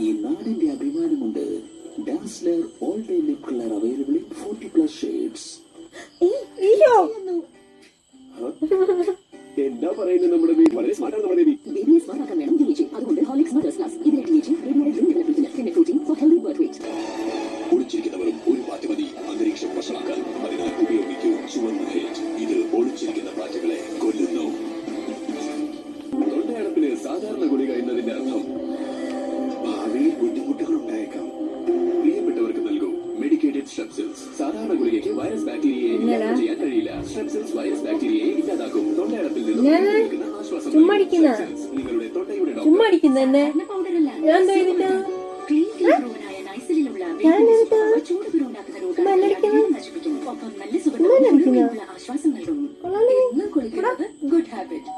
ഈ നാടിന്റെ അഭിമാനമുണ്ട്. Dazzler all day lip colour available in forty plus shades പറയുന്നത് നമ്മുടെ ബേബി വളരെ സ്മാർട്ടാണ് നമ്മുടെ ബേബി ബേബിയെ സ്മാർട്ട് ആക്കാൻ വേണം. അതുകൊണ്ട് ഹോളിക്സ് മദേഴ്സ് ക്ലാസ് ഇതിലെ DHA ബേബിയുടെ ഡ്രീം ഡെവലപ്മെന്റിന് പിന്നെ protein for healthy birth weight ഒളിച്ചിരിക്കുന്നവരും ഒരു പാറ്റ് മതി അന്തരീക്ഷം വഷളാക്കാൻ അതിനാൽ ഉപയോഗിക്കൂ ചുവന്ന ഹേറ്റ് ഇത് ഒളിച്ചിരിക്കുന്ന പാറ്റുകളെ കൊല്ലുന്നു. തൊണ്ടയടപ്പിന് സാധാരണ ഗുളിക എന്നതിന്റെ അർത്ഥം? ഭാവിയിൽ ബുദ്ധിമുട്ടുകൾ ഉണ്ടായേക്കാം. പ്രിയപ്പെട്ടവർക്ക് നൽകൂ മെഡിക്കേറ്റഡ് സ്ട്രെപ്സിൽസ് സാധാരണ ഗുളികയ്ക്ക് വൈറസ് ബാക്ടീരിയയെ ചെയ്യാൻ കഴിയില്ല. സ്ട്രെപ്സിൽസ് വൈറസ് ബാക്ടീരിയയെ ചുമ്മാ അടിക്കുന്ന ചുമ്മാ അടിക്കുന്ന എന്നെ ഞാൻ ആശ്വാസം നൽകുന്നു. Good habit